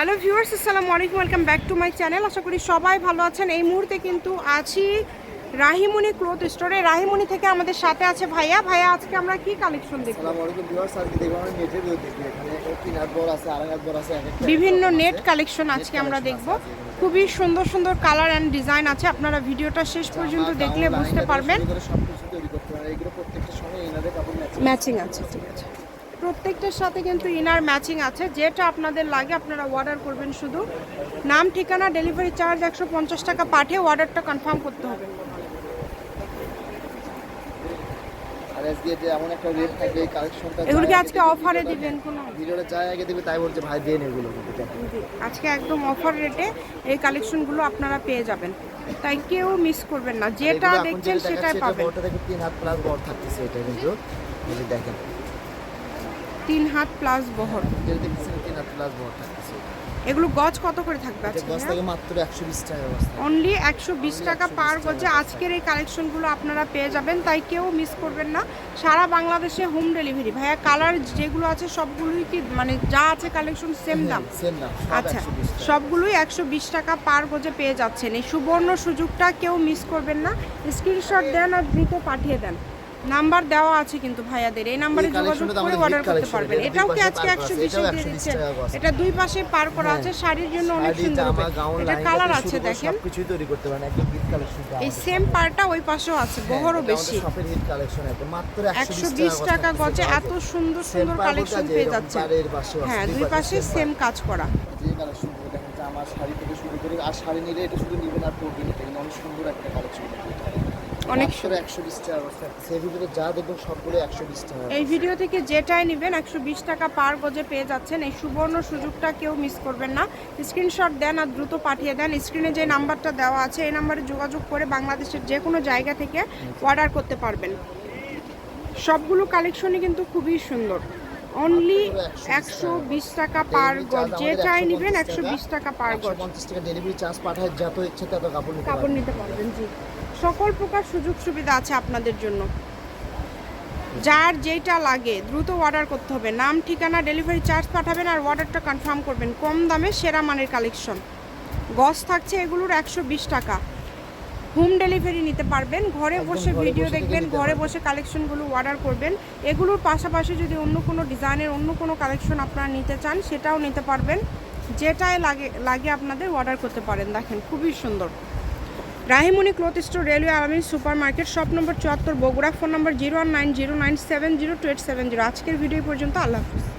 Hello viewers আসসালামু আলাইকুম welcome back to my channel. আশা করি সবাই ভালো আছেন। এই মুহূর্তে কিন্তু আছি রাহিমণি ক্লোথ স্টোরে। রাহিমণি থেকে আমাদের সাথে আছে ভাইয়া। ভাইয়া আজকে আমরা কি কালেকশন দেখব? আসসালামু আলাইকুম ভিউয়ার্স আজকে দেখব আমরা নেটের ভিউ দেখি এখানে তিন হাত বড় আছে আড়াই হাত বড় আছে বিভিন্ন নেট কালেকশন আজকে আমরা দেখব। খুবই সুন্দর সুন্দর কালার অ্যান্ড ডিজাইন আছে। আপনারা ভিডিওটা শেষ পর্যন্ত দেখলে বুঝতে পারবেন। ম্যাচিং আছে ঠিক আছে। প্রত্যেকটার সাথে কিন্তু ইনার ম্যাচিং আছে। যেটা আপনাদের লাগে আপনারা অর্ডার করবেন শুধু। নাম ঠিকানা ডেলিভারি চার্জ একশো পঞ্চাশ টাকা পাঠিয়ে অর্ডারটা কনফার্ম করতে হবে। এগুলো কি আজকে অফারে দিবেন কোনো? ভিডিওটা যায় আগে দেখবে তাই বলছে ভাই দেন এগুলো আজকে একদম অফার রেটে এই কালেকশনগুলো আপনারা পেয়ে যাবেন। তাই কেউ মিস করবেন না। যেটা দেখছেন সেটাই পাবেন। দেখে তিন হাত প্লাস বড় থাকতেছে এটা কিন্তু। দেখেন। তিন হাত প্লাস বহর। যেটা দেখতেছেন তিন হাত প্লাস বড় থাকতেছে এগুলো গজ কত করে থাকবে আজকে গছ থেকে মাত্র একশো বিশ টাকা বস্তা অনলি একশো বিশ টাকা পার গজে আজকের এই কালেকশনগুলো আপনারা পেয়ে যাবেন তাই কেউ মিস করবেন না। সারা বাংলাদেশে হোম ডেলিভারি ভাইয়া কালার যেগুলো আছে সবগুলোই কি মানে যা আছে কালেকশন সেম দাম? সেম না আচ্ছা সবগুলোই একশো বিশ টাকা পার গজে পেয়ে যাচ্ছেন। এই সুবর্ণ সুযোগটা কেউ মিস করবেন না। স্ক্রিনশট দেন আর দ্রুত পাঠিয়ে দেন। নাম্বার দেওয়া আছে কিন্তু ভাইয়াদের। এই নাম্বারে যোগাযোগ করে অর্ডার করতে পারবেন। এটাও কি আজকে একশো বিশে দিয়ে 120 দিচ্ছেন? টাকা cost। এটা দুই পাশে পার করা হ্যাঁ। আছে শাড়ির জন্য অনেক সুন্দর হবে এটা কালার আছে দেখেন। সবকিছুই তৈরি করতে পারেন একদম হিট কালেকশন এই সেম পারটা ওই পাশেও আছে বহরও বেশি। শপের হিট কালেকশন একদম মাত্র একশো বিশ টাকা গজে এত সুন্দর সুন্দর কালেকশন পেয়ে যাচ্ছে হ্যাঁ দুই পাশে সেম কাজ করা। যে কালেকশন দেখেন আমার শাড়ি থেকে শুরু করে আর শাড়ি নিলে এটা শুধু নিবেন আর পরবেন এটা কিন্তু অনেক সুন্দর একটা কালেকশন অনেক একশো বিশ টাকা সেই ভিতরে যা দেখবেন সবগুলো একশো বিশ টাকা এই ভিডিও থেকে যেটাই নেবেন একশো বিশ টাকা পার গজে পেয়ে যাচ্ছেন। এই সুবর্ণ সুযোগটা কেউ মিস করবেন না। স্ক্রিনশট দেন আর দ্রুত পাঠিয়ে দেন। স্ক্রিনে যে নাম্বারটা দেওয়া আছে এই নাম্বারে যোগাযোগ করে বাংলাদেশের যে কোনো জায়গা থেকে অর্ডার করতে পারবেন। সবগুলো কালেকশনই কিন্তু খুবই সুন্দর। অনলি একশো বিশ টাকা পার গজ যেটাই নেবেন একশো বিশ টাকা। পার গজ পঞ্চাশ টাকা ডেলিভারি চার্জ পাঠায় যত ইচ্ছে তত কাপড় কাপড় নিতে পারবেন জি। সকল প্রকার সুযোগ সুবিধা আছে আপনাদের জন্য। যার যেটা লাগে দ্রুত অর্ডার করতে হবে। নাম ঠিকানা ডেলিভারি চার্জ পাঠাবেন আর অর্ডারটা কনফার্ম করবেন। কম দামে সেরা মানের কালেকশন গজ থাকছে এগুলোর একশো বিশ টাকা। হোম ডেলিভারি নিতে পারবেন। ঘরে বসে ভিডিও দেখবেন ঘরে বসে কালেকশনগুলো অর্ডার করবেন। এগুলোর পাশাপাশি যদি অন্য কোনো ডিজাইনের অন্য কোনো কালেকশন আপনারা নিতে চান সেটাও নিতে পারবেন। যেটাই লাগে লাগে আপনাদের অর্ডার করতে পারেন। দেখেন খুবই সুন্দর। Rahimoni cloth store railway Alamin super market shop number চুয়াত্তর Bogura phone number zero one nine zero nine seven zero two eight seven zero আজকের ভিডিও পর্যন্ত আল্লাহ হাফিজ।